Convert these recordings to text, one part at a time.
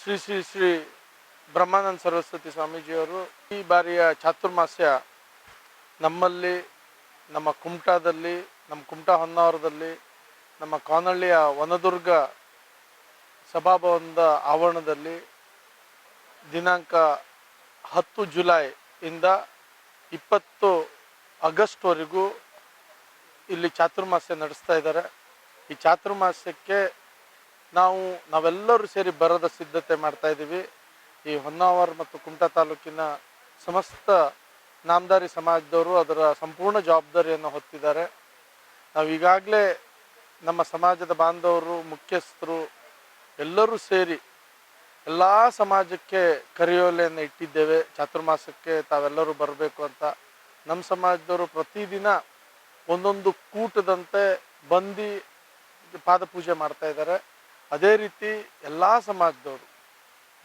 ಶ್ರೀ ಶ್ರೀ ಶ್ರೀ ಬ್ರಹ್ಮಾನಂದ ಸರಸ್ವತಿ ಸ್ವಾಮೀಜಿಯವರು ಈ ಬಾರಿಯ ಚಾತುರ್ಮಾಸ್ಯ ನಮ್ಮಲ್ಲಿ, ನಮ್ಮ ಕುಮಟಾದಲ್ಲಿ, ನಮ್ಮ ಕುಮಟಾ ಹೊನ್ನಾವರದಲ್ಲಿ ನಮ್ಮ ಕಾನಳ್ಳಿಯ ವನದುರ್ಗ ಸಭಾಭವನದ ಆವರಣದಲ್ಲಿ ದಿನಾಂಕ ಹತ್ತು ಜುಲೈ ಇಂದ ಇಪ್ಪತ್ತು ಆಗಸ್ಟ್ವರೆಗೂ ಇಲ್ಲಿ ಚಾತುರ್ಮಾಸ್ಯ ನಡೆಸ್ತಾ ಇದ್ದಾರೆ. ಈ ಚಾತುರ್ಮಾಸ್ಯಕ್ಕೆ ನಾವು ನಾವೆಲ್ಲರೂ ಸೇರಿ ಬರದ ಸಿದ್ಧತೆ ಮಾಡ್ತಾ ಇದ್ದೀವಿ. ಈ ಹೊನ್ನಾವರ ಮತ್ತು ಕುಮಟಾ ತಾಲೂಕಿನ ಸಮಸ್ತ ನಾಮದಾರಿ ಸಮಾಜದವರು ಅದರ ಸಂಪೂರ್ಣ ಜವಾಬ್ದಾರಿಯನ್ನು ಹೊತ್ತಿದ್ದಾರೆ. ನಾವು ಈಗಾಗಲೇ ನಮ್ಮ ಸಮಾಜದ ಬಾಂಧವರು, ಮುಖ್ಯಸ್ಥರು ಎಲ್ಲರೂ ಸೇರಿ ಎಲ್ಲ ಸಮಾಜಕ್ಕೆ ಕರೆಯೋಲೆಯನ್ನು ಇಟ್ಟಿದ್ದೇವೆ. ಚಾತುರ್ಮಾಸಕ್ಕೆ ತಾವೆಲ್ಲರೂ ಬರಬೇಕು ಅಂತ. ನಮ್ಮ ಸಮಾಜದವರು ಪ್ರತಿದಿನ ಒಂದೊಂದು ಕೂಟದಂತೆ ಬಂದು ಪಾದಪೂಜೆ ಮಾಡ್ತಾ ಇದ್ದಾರೆ. ಅದೇ ರೀತಿ ಎಲ್ಲ ಸಮಾಜದವರು,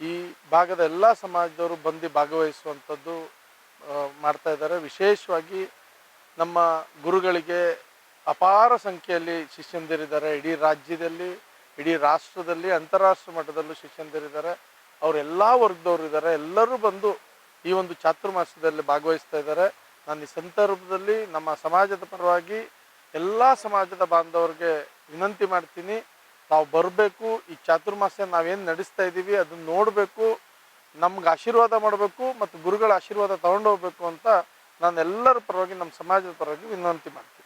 ಈ ಭಾಗದ ಎಲ್ಲ ಸಮಾಜದವರು ಬಂದು ಭಾಗವಹಿಸುವಂಥದ್ದು ಮಾಡ್ತಾ ಇದ್ದಾರೆ. ವಿಶೇಷವಾಗಿ ನಮ್ಮ ಗುರುಗಳಿಗೆ ಅಪಾರ ಸಂಖ್ಯೆಯಲ್ಲಿ ಶಿಷ್ಯಂದಿರಿದ್ದಾರೆ. ಇಡೀ ರಾಜ್ಯದಲ್ಲಿ, ಇಡೀ ರಾಷ್ಟ್ರದಲ್ಲಿ ಅಂತಾರಾಷ್ಟ್ರ ಮಟ್ಟದಲ್ಲೂ ಶಿಷ್ಯಂದಿರಿದ್ದಾರೆ. ಅವರೆಲ್ಲ ವರ್ಗದವರು ಇದ್ದಾರೆ. ಎಲ್ಲರೂ ಬಂದು ಈ ಒಂದು ಚಾತುರ್ಮಾಸದಲ್ಲಿ ಭಾಗವಹಿಸ್ತಾ ಇದ್ದಾರೆ. ನಾನು ಈ ಸಂದರ್ಭದಲ್ಲಿ ನಮ್ಮ ಸಮಾಜದ ಪರವಾಗಿ ಎಲ್ಲ ಸಮಾಜದ ಬಾಂಧವರಿಗೆ ವಿನಂತಿ ಮಾಡ್ತೀನಿ. ತಾವು ಬರಬೇಕು, ಈ ಚಾತುರ್ಮಾಸ್ಯ ನಾವೇನು ನಡೆಸ್ತಾ ಇದ್ದೀವಿ ಅದನ್ನ ನೋಡಬೇಕು, ನಮ್ಗೆ ಆಶೀರ್ವಾದ ಮಾಡಬೇಕು ಮತ್ತು ಗುರುಗಳ ಆಶೀರ್ವಾದ ತಗೊಂಡು ಹೋಗ್ಬೇಕು ಅಂತ ನಾನು ಎಲ್ಲರ ಪರವಾಗಿ ನಮ್ಮ ಸಮಾಜದ ಪರವಾಗಿ ವಿನಂತಿ ಮಾಡ್ತೀನಿ.